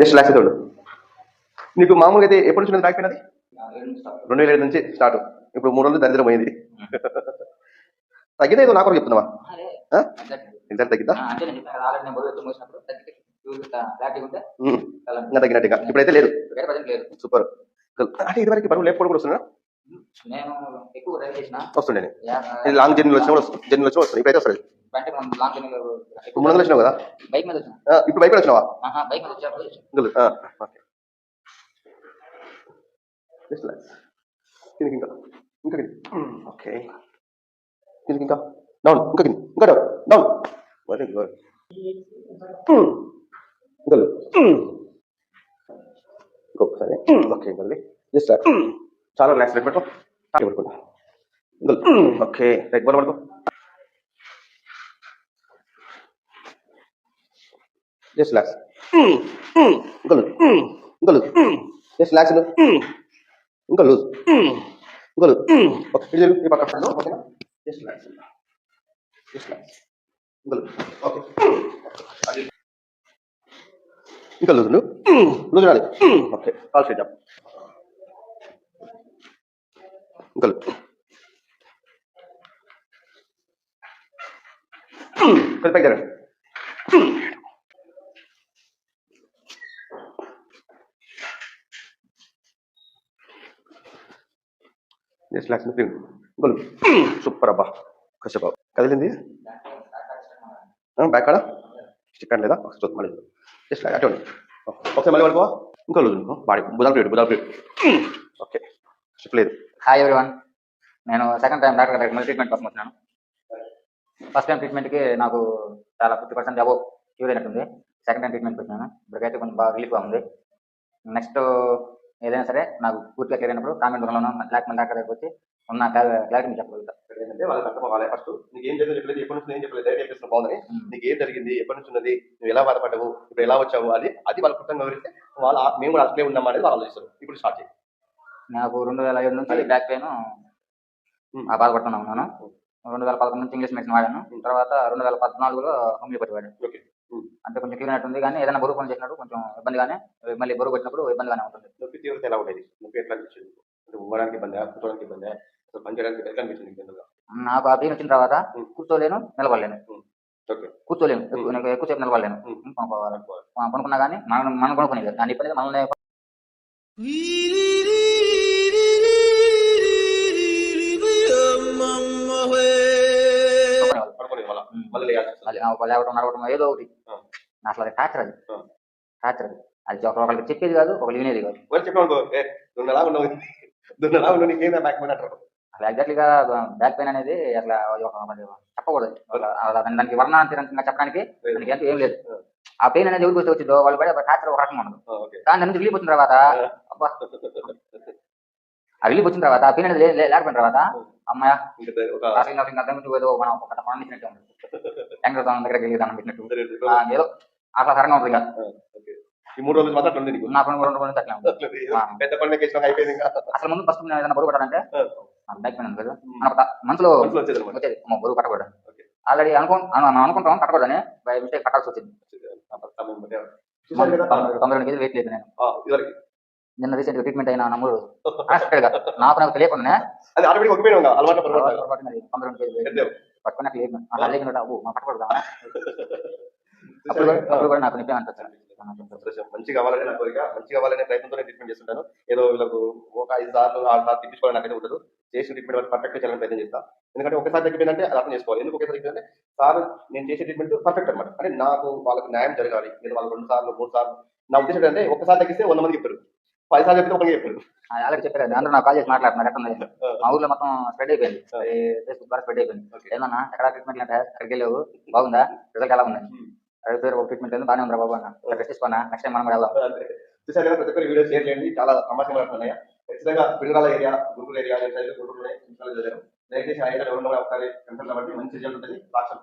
Just relax అవుతాడు నీకు మామూలుగా అయితే ఎప్పటి నుంచి బ్యాక్ పెయిన్ అది రెండు వేల ఏడు నుంచి స్టార్ట్ ఇప్పుడు మూడు రోజులు దరిద్రం పోయింది. తగ్గితే నాకు చెప్తున్నావా? ఇంత తగ్గిద్దా? చూడు ఇంకా తగ్గినట్టుగా ఇప్పుడైతే లేదు. సూపర్. అంటే ఇదివరకు బరువు లేకపోవడం కూడా వస్తున్నా వస్తుండే ఇది లాంగ్ జర్నీలో వచ్చినా కూడా జర్నీలో వచ్చినా వస్తుంది. ఇప్పుడైతే వస్తుంది అంటే మనం లాంగ్ జర్నీ ఇప్పుడు మూడు వందలు వచ్చినావు కదా? బైక్ మీద వచ్చిన. ఆ, ఇప్పుడు బైక్ వచ్చినావా? ఆహా, బైక్ మీద వచ్చినప్పుడు చూసాను. ఇందులో, ఆ, ఓకే. కిందికి ఇంకా. ఇంకా కింది. ఓకే. కిందికి ఇంకా. డౌన్ ఇంకా కింది. ఇంకా డౌన్ డౌన్ వెరీ గుడ్ ఇంకా ఇంకొకసారి ఓకే ఇంకా జస్ట్ చాలా రిలాక్స్ రైట్ పట్టుకో ఇంకా ఓకే. రైట్ బాల్ పట్టుకో. జస్ట్ రిలాక్స్ ఇంకా ఇంకా జస్ట్ రిలాక్స్ ఇంకా లూజ్ ఇంకా లూజ్ ఓకే ఇది ఈ పక్క ఓకేనా? జస్ట్ రిలాక్స్ జస్ట్ రిలాక్స్ ఇంకా లూజ్ ఓకే. ఇంకా లూజ్ లూజ్ రాలి ఓకే కాల్ స్ట్రేట్ అప్ ఇంకా లూజ్ కొంచెం పైకి జరగండి జస్ట్ రిలాక్స్ గోల్ సూపర్ అబ్బా. కశ్యప. కదిలింది? బ్యాక్ కాడ? స్టిక్ లేదా? ఒకసారి చూద్దాం మళ్ళీ జస్ట్ అటు ఉండు. ఒకసారి మళ్ళీ పడుకో. ఇంకో బాడీ. బుధాలు పీరియడ్ బుధాలు పీరియడ్ ఓకే. స్టిక్ లేదు. హాయ్ ఎవ్రీవన్ నేను సెకండ్ టైం డాక్టర్ మళ్ళీ ట్రీట్మెంట్ కోసం వచ్చినాను. ఫస్ట్ టైం ట్రీట్మెంట్కి నాకు చాలా ఫిఫ్టీ పర్సెంట్ అబో క్యూర్ అయినట్టుంది. సెకండ్ టైం ట్రీట్మెంట్కి వచ్చినాను. ఇప్పటికైతే కొంచెం బాగా రిలీఫ్గా ఉంది. నెక్స్ట్ ఏదైనా సరే నాకు పూర్తిగా క్లియర్ అయినప్పుడు కామెంట్ దూరంలో లేకపోతే డాక్టర్ దగ్గరికి వచ్చి ఉన్న క్లారిటీ మీకు చెప్పగలుగుతా. ఏంటంటే వాళ్ళకి అర్థం అవ్వాలి. ఫస్ట్ నీకు ఏం జరిగింది చెప్పలేదు. ఎప్పటి నుంచి ఏం చెప్పలేదు. డైరెక్ట్ చెప్పేసిన బాగుందని నీకు ఏం జరిగింది? ఎప్పటి నుంచి ఉన్నది? నువ్వు ఎలా బాధపడ్డావు? ఇప్పుడు ఎలా వచ్చావు? అది అది వాళ్ళ కృతంగా వివరిస్తే వాళ్ళు మేము కూడా అట్లే ఉన్నాం అనేది వాళ్ళు ఆలోచిస్తారు. ఇప్పుడు స్టార్ట్ చేయి. నాకు రెండు వేల ఐదు నుంచి బ్యాక్ పెయిన్ ఆ బాధపడుతున్నా ఉన్నాను రెండు వేల పదకొండు నుంచి ఇంగ్లీష్ మెడిసిన్ వాడాను. తర్వాత రెండు వేల పద్నాలుగులో హోమియోపతి వాడాను. ఓకే అంటే కొంచెం క్లీన్ అయినట్టుంది కానీ ఏదైనా బరువు పని చేసినప్పుడు కొంచెం ఇబ్బందిగానే మళ్ళీ బరువు పెట్టినప్పుడు ఇబ్బందిగానే ఉంటుంది. నొప్పి తీవ్రత ఎలా ఉండేది? నొప్పి ఎట్లా అనిపించింది? అంటే ఉమ్మడానికి ఇబ్బంది కూర్చోడానికి ఇబ్బంది అసలు పని చేయడానికి ఎట్లా అనిపించింది నాకు ఆ పెయిన్ వచ్చిన తర్వాత కూర్చోలేను నిలబడలేను. కూర్చోలేను ఎక్కువసేపు నిలబడలేను. కొనుక్కోవాలి కొనుక్కున్నా కానీ మనం మనం కొనుక్కునేది దాని ఇబ్బంది మనల్ని కొనుక్కునేవాళ్ళు. లేవటం నడవటం ఏదో ఒకటి. అసలు అది టార్చర్ అది. టార్చర్ అది అది ఒక- ఒకరికి చెప్పేది కాదు ఒకరు వినేది కాదు. అసలు ఎగ్జాక్ట్లీగా బ్యాక్ పెయిన్ అనేది అట్లా చెప్పకూడదు. దానికి వర్ణాంతరంగా చెప్పడానికి దానికి ఏం లేదు. ఆ. పెయిన్ అనేది ఎవరికి వస్తే వచ్చిందో వాళ్ళు పడే టార్చర్ ఒక రకం ఉండదు. కానీ దాని వచ్చిన తర్వాత అబ్బా. ఆ వచ్చిన తర్వాత ఆ పెయిన్ అనేది లేకపోయిన తర్వాత అమ్మాయ అసలు ఇంకా దాని ఏదో మనం ఒక పని ఇచ్చినట్టు ఉంటుంది వెంకటస్వామి దగ్గరికి వెళ్ళి దానం పెట్టినట్టు. ఆ, ఏదో ఆహ్లాదకరంగా ఉంటుంది ఓకే. ఈ మూడు రోజులు మాత్రం అట్లా నా పని రెండు అట్లా అట్లా. పెద్ద పండుగ అయిపోయింది అసలు ముందు ఫస్ట్ నేను ఏదైనా బరువు పట్టాలంటే ఆ, బ్యాక్ కదా. మనసులో వచ్చేది బరువు పట్టకూడదు. ఓకే. ఆల్రెడీ అనుకో అను- మనం అనుకుంటాం పట్టకూడదని బై మిస్టేక్ పట్టాల్సి వచ్చింది. కదా? తొంభై రెండు కేజీలు వెయిట్ లేదు నేను. నిన్న రీసెంట్ ట్రీట్మెంట్ అయిన నమ్ముడు హాస్పిటల్గా. నాకు నాకు తెలియకుండా అది ఆటోమేటిక్ ఒక పోయినా అలవాటు కేజీలు లేదు అలా లేకుండా ఓ మనం పట్టకూడదు అప్పుడు కూడా- నాకు నిప్పే అనిపించాను సంతోషం. మంచి కావాలనే నా కోరిక మంచి కావాలనే ప్రయత్నంతోనే ట్రీట్మెంట్ చేస్తుంటాను. ఏదో వీళ్ళకు ఒక ఐదు సార్లు ఆరు సార్లు తిప్పించుకోవడం నాకైతే ఉండదు. చేసిన ట్రీట్మెంట్ వరకు పర్ఫెక్ట్ చేయాలని ప్రయత్నం చేస్తా. ఎందుకంటే ఒకసారి తగ్గిపోయిందంటే అది అర్థం చేసుకోవాలి. ఎందుకు ఒకసారి తగ్గిందంటే సార్ నేను చేసే ట్రీట్మెంట్ పర్ఫెక్ట్ అనమాట అంటే నాకు వాళ్ళకి న్యాయం జరగాలి. లేదా వాళ్ళు రెండు సార్లు మూడు సార్లు నా ఉద్దేశం ఏంటంటే ఒకసారి తగ్గిస్తే వంద మంది చెప్పారు. పది సార్లు చెప్తే ఒకరికి చెప్పారు ఆల్రెడీ చెప్పారు అందరూ నాకు కాల్ చేసి మాట్లాడుతున్నారు ఎక్కడ? మా ఊర్లో మొత్తం స్ప్రెడ్ అయిపోయింది. ఫేస్బుక్ ద్వారా స్ప్రెడ్ అయిపోయింది. ఏమన్నా ఎక్కడ ట్రీట్మెంట్ అంటే అక్కడికి వెళ్ళావు? బాగుందా? రిజల్ట్ ఎలా ఉంది అదే పేరు ఒక ట్రీట్మెంట్ లేదు బాగానే ఉందా బాబు అన్న. రెస్ట్ తీసుకోనా? నెక్స్ట్ టైం మనం వెళ్దాం. కదా ప్రతి ఒక్కరు వీడియో షేర్ చేయండి. చాలా ఉన్నాయి? ఖచ్చితంగా పిడుగుల ఏరియా గుంటూరు ఏరియా గుంటూరు దయచేసి ఆ ఏరియా ఒకసారి కన్సల్ట్ అవ్వండి మంచి రిజల్ట్ ఉంటుంది. సాక్షాత్